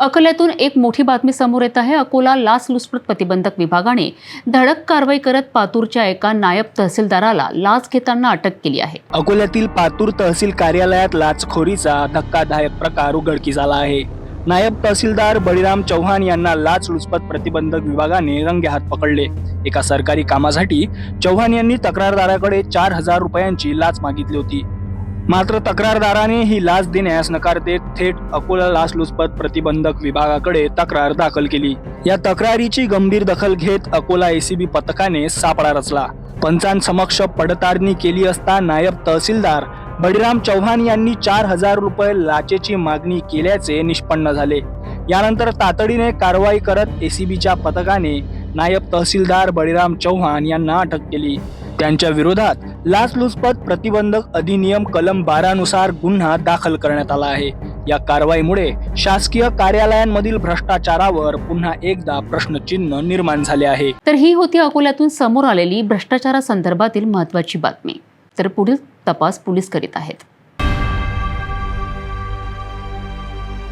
अकोल्यातून एक मोठी बातमी समोर येत आहे. अकोला लाचलुचपत प्रतिबंधक विभागाने धडक कारवाई करत पातूरच्या एका नायब तहसीलदाराला लाच घेताना अटक केली आहे. अकोल्यातील पातूर तहसील कार्यालयात लाचखोरीचा धक्कादायक प्रकार उघडकी झाला आहे. नायब तहसीलदार बळीराम चव्हाण यांना लाचलुचपत प्रतिबंधक विभागाने रंगेहात पकडले. एका सरकारी कामासाठी चव्हाण यांनी तक्रारदाराकडे चार हजार रुपयांची लाच मागितली होती. मात्र तक्रारदाराने ही लाच देण्यास नकार देत थेट अकोला लाचलुचपत प्रतिबंधक विभागाकडे तक्रार दाखल केली. या तक्रारीची गंभीर दखल घेत अकोला एसीबी पथकाने सापळा रचला. पंचांसमक्ष पडताळणी केली असता नायब तहसीलदार बळीराम चव्हाण यांनी चार हजार रुपये लाचेची मागणी केल्याचे निष्पन्न झाले. यानंतर तातडीने कारवाई करत एसीबीच्या पथकाने नायब तहसीलदार बळीराम चव्हाण यांना अटक केली. त्यांच्या विरोधात लाचलुचपत प्रतिबंधक अधिनियम कलम बारानुसार गुन्हा दाखल करण्यात आला आहे. या कारवाईमुळे शासकीय कार्यालयांमधील भ्रष्टाचारावर पुन्हा एकदा प्रश्नचिन्ह निर्माण झाले आहे. तर ही होती अकोल्यातून समोर आलेली भ्रष्टाचारासंदर्भातील महत्त्वाची बातमी. तर पुढील तपास पोलीस करीत आहेत.